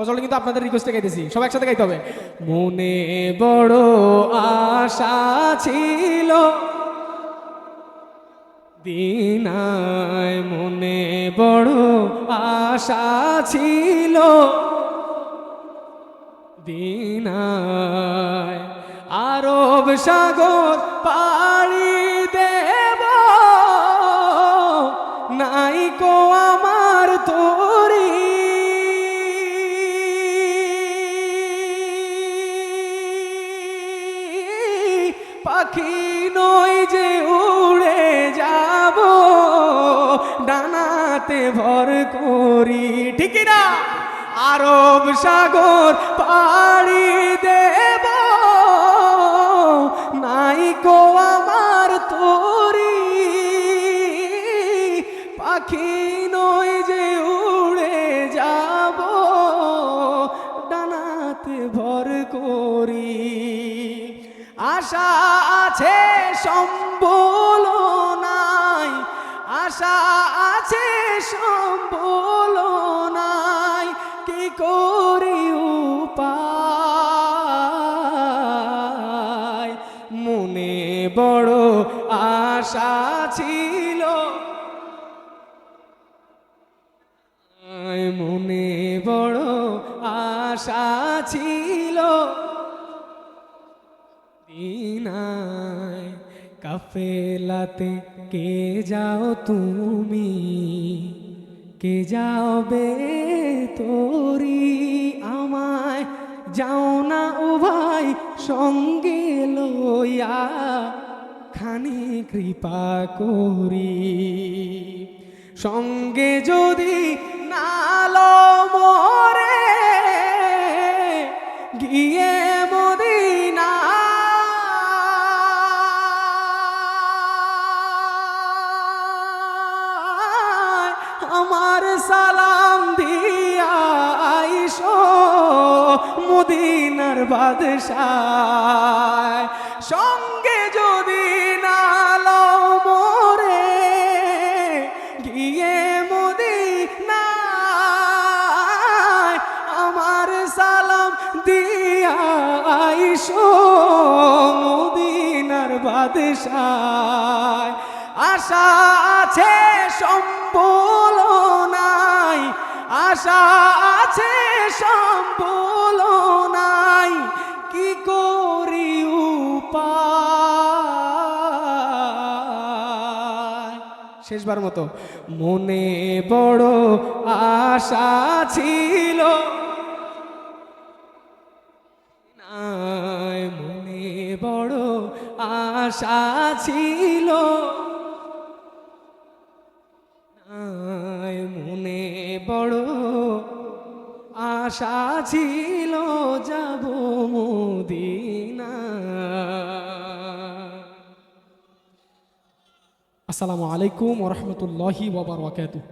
গজলটা কিন্তু আপনাদের রিকোয়েস্টে গাইতেছি। সব একসাথে গাইতে হবে। মনে বড় আশা ছিল, দিনায় মনে বড় আশা ছিল, দিনায় আরব সাগর পাড়ি দেব। নাই কো আমার তোরি পাখি নই যে উড়ে যাব, ডানাতে ভর করি। ঠিক না আরব সাগর পাড়ি দেব, নাই কো আমার তোরি। পাখি নই যে উড়ে যাব, ডানাতে ভর করি। আশা আছে সম্বল নাই। আশা আছে সম্বল নাই। কি করি উপায়? মনে বড় আশা ছিল। মনে বড় আশা ছিল। দিনায় কাফেলাতে কে যাও তুমি? কে যাবে তোরি? আমায় যাও না ও ভাই, সঙ্গে লইয়া খানি কৃপা করি। সঙ্গে যদি নালো আমার সালাম দিয়া আইসো মদিনার বাদশায়। সঙ্গে যদি নালো মোরে গিয়ে মদিনায় আমার সালাম দিয়া আইসো মদিনার বাদশায়। আশা আছে সম্বল নাই আশা আছে সম্বল নাই কি করি শেষবার মতো, মনে বড় আশা ছিল। মনে বড় আশা ছিল। বড় আশা ছিল যাব মুদিনা। আসসালামু আলাইকুম ওরহমতুল্লাহি ওবরাকাতুহ